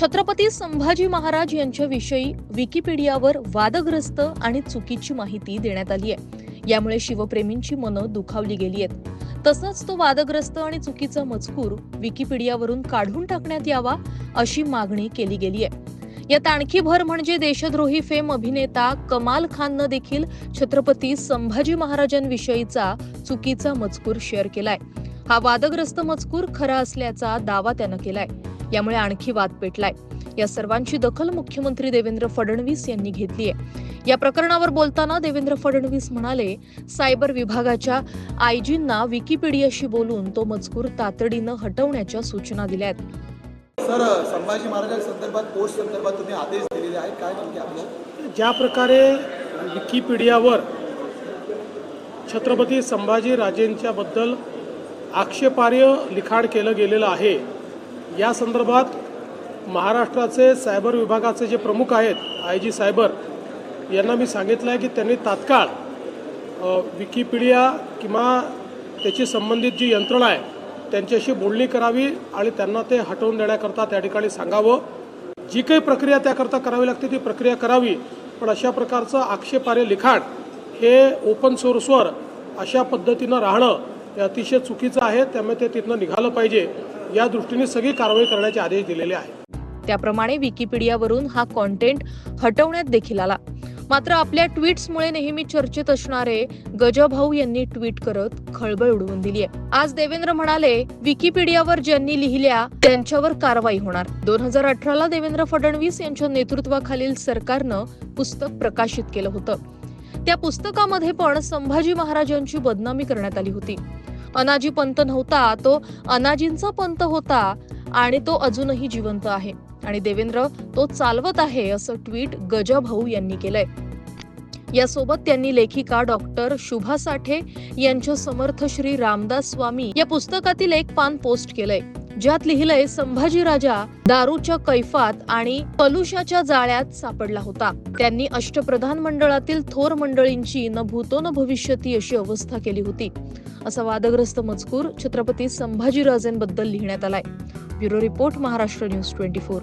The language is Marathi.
छत्रपती संभाजी महाराज यांच्याविषयी विकिपीडियावर वादग्रस्त आणि चुकीची माहिती देण्यात आली आहे. यामुळे शिवप्रेमींची मनं दुखावली गेली आहेत. तसंच तो वादग्रस्त आणि चुकीचा मजकूर विकिपीडियावरून काढून टाकण्यात यावा अशी मागणी केली गेली आहे. यात आणखी भर म्हणजे देशद्रोही फेम अभिनेता कमाल खाननं देखील छत्रपती संभाजी महाराजांविषयीचा चुकीचा मजकूर शेअर केलाय. हा वादग्रस्त मजकूर खरा असल्याचा दावा त्यानं केलाय. यामुळे आणखी वाद पेटलाय. या सर्वांची दखल मुख्यमंत्री देवेंद्र फडणवीस यांनी घेतली आहे. या प्रकरणावर बोलताना देवेंद्र फडणवीस म्हणाले सायबर विभागाच्या आयजींना विकिपीडियाशी बोलून तो मजकूर तातडीनं हटवण्याच्या सूचना दिल्या आहेत सर संभाजी महाराजांसंदर्भात पोस्ट संदर्भात तुम्ही आदेश दिलेले आहेत. काय नेमके आपलं? ज्या प्रकारे विकिपीडियावर छत्रपती संभाजी राजेंच्याबद्दल आक्षेपार्ह लिखाण केलं गेलेलं आहे या संदर्भात महाराष्ट्राचे सायबर विभागाचे जे प्रमुख आहेत आय जी सायबर यांना मी सांगितलं आहे की त्यांनी तात्काळ विकिपीडिया किंवा त्याची संबंधित जी यंत्रणा आहे त्यांच्याशी बोलणी करावी आणि त्यांना ते हटवून देण्याकरता त्या ठिकाणी सांगावं. जी काही प्रक्रिया त्याकरता करावी लागते ती प्रक्रिया करावी पण अशा प्रकारचं आक्षेपार्ह लिखाण हे ओपन सोर्सवर अशा पद्धतीनं राहणं हे अतिशय चुकीचं आहे त्यामुळे ते तिथनं निघालं पाहिजे. या दृष्टीने सगळी कारवाई करण्याचे आदेश दिलेले आहेत. त्याप्रमाणे विकिपीडियावरून हा कॉन्टेंट हटवण्यात देखील आला. मात्र आपल्या ट्विट्समुळे नेहमी चर्चेत असणारे गजभाऊ यांनी ट्विट करत खळबळ उडवून दिली आहे आज देवेंद्र म्हणाले विकिपीडियावर ज्यांनी लिहिल्या त्यांच्यावर कारवाई होणार. दोन हजार अठराला देवेंद्र फडणवीस यांच्या नेतृत्वाखालील सरकारनं पुस्तक प्रकाशित केलं होतं. त्या पुस्तकामध्ये पण संभाजी महाराजांची बदनामी करण्यात आली होती. अनाजी पंत नव्हता तो अनाजींचा पंत होता आणि तो अजूनही जिवंत आहे. आणि देवेंद्र तो चालवत आहे असं ट्विट गजाभाऊ यांनी केलंय. यासोबत त्यांनी लेखिका डॉक्टर शुभा साठे यांच्या समर्थ श्री रामदास स्वामी या पुस्तकातील एक पान पोस्ट केलंय. ज्यात लिहिलंय संभाजी राजा दारूच्या कैफात आणि कलुषाच्या जाळ्यात सापडला होता. त्यांनी अष्टप्रधान मंडळातील थोर मंडळींची न भूतो न भविष्यती अशी अवस्था केली होती. असा वादग्रस्त मजकूर छत्रपती संभाजीराजेंबद्दल लिहिण्यात आलाय. Bureau report Maharashtra news twenty four.